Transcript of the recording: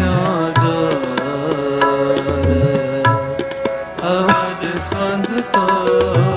ਸਿਉ ਜੋਰ ਅਵਦ ਸੰਤ ਤੋਰ